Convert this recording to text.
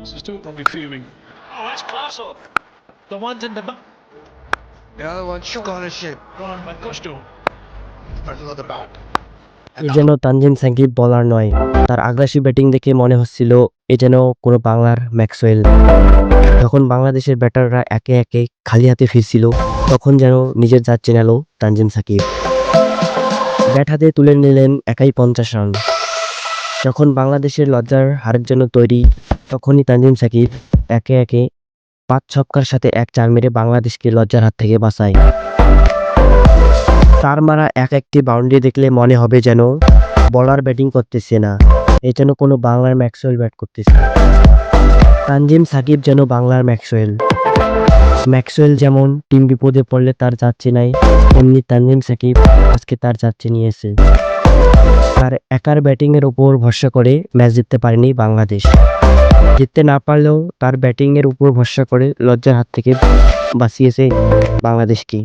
This is still probably fuming. Oh, that's class up. The one's in the back. The other one scholarship. Ryan by Gusto. Another the back. এ যেন তানজিম সাকিব বলার নয় তার আগ্রাসী batting দেখে মনে হচ্ছিল এ যেন কোনো বাংলার ম্যাক্সওয়েল যখন বাংলাদেশের ব্যাটাররা একে একে খালি হাতে ফিরছিল তখন যেন নিজের জাত চেনালো তানজিম সাকিব ব্যাট হাতে তুলে নিলেন একাই পঞ্চাশ রান যখন বাংলাদেশের লজ্জার হারের জন্য তৈরি তখনই তানজিম সাকিব একে একে পাঁচ ছক্কার সাথে এক চার মেরে বাংলাদেশকে লজ্জার হাত থেকে বাঁচায়। তার মারা এক একটি বাউন্ডারি দেখলে মনে হবে যেন বলার ব্যাটিং করতেছে না, এ যেন কোনো বাংলার ম্যাক্সওয়েল ব্যাট করতেছে তানজিম সাকিব যেন বাংলার ম্যাক্সওয়েল। ম্যাক্সওয়েল যেমন টিম বিপদে পড়লে তার যাচ্ছে নাই এমনি তানজিম সাকিব আজকে তার যাচ্ছে নিয়েছে। তার একার ব্যাটিংয়ের উপর ভরসা করে ম্যাচ জিততে পারেনি বাংলাদেশ। জিততে না পারলেও তার ব্যাটিংয়ের উপর ভরসা করে লজ্জার হাত থেকে বাঁচিয়েছে বাংলাদেশকে